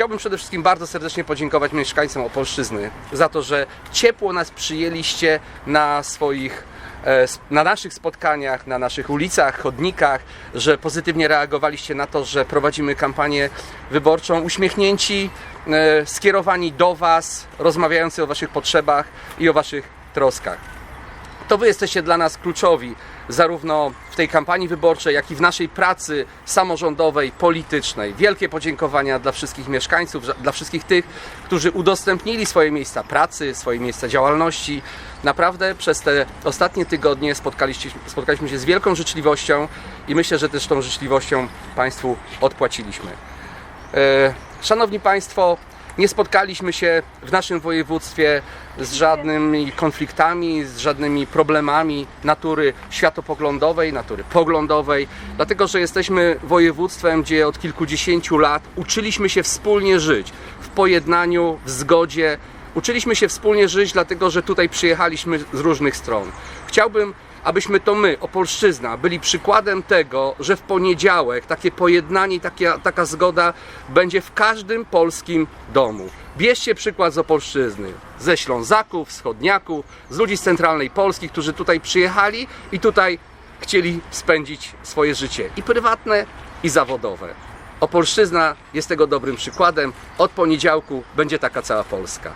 Chciałbym przede wszystkim bardzo serdecznie podziękować mieszkańcom Opolszczyzny za to, że ciepło nas przyjęliście na swoich e, na naszych spotkaniach, na naszych ulicach, chodnikach, że pozytywnie reagowaliście na to, że prowadzimy kampanię wyborczą uśmiechnięci, e, skierowani do Was, rozmawiający o Waszych potrzebach i o Waszych troskach to wy jesteście dla nas kluczowi, zarówno w tej kampanii wyborczej, jak i w naszej pracy samorządowej, politycznej. Wielkie podziękowania dla wszystkich mieszkańców, dla wszystkich tych, którzy udostępnili swoje miejsca pracy, swoje miejsca działalności. Naprawdę przez te ostatnie tygodnie spotkaliśmy się z wielką życzliwością i myślę, że też tą życzliwością Państwu odpłaciliśmy. E, Szanowni Państwo, nie spotkaliśmy się w naszym województwie z żadnymi konfliktami, z żadnymi problemami natury światopoglądowej, natury poglądowej, dlatego że jesteśmy województwem, gdzie od kilkudziesięciu lat uczyliśmy się wspólnie żyć w pojednaniu, w zgodzie. Uczyliśmy się wspólnie żyć, dlatego że tutaj przyjechaliśmy z różnych stron. Chciałbym abyśmy to my, Opolszczyzna, byli przykładem tego, że w poniedziałek takie pojednanie, taka, taka zgoda będzie w każdym polskim domu. Bierzcie przykład z Opolszczyzny, ze Ślązaków, Wschodniaków, z ludzi z centralnej Polski, którzy tutaj przyjechali i tutaj chcieli spędzić swoje życie i prywatne, i zawodowe. Opolszczyzna jest tego dobrym przykładem. Od poniedziałku będzie taka cała Polska.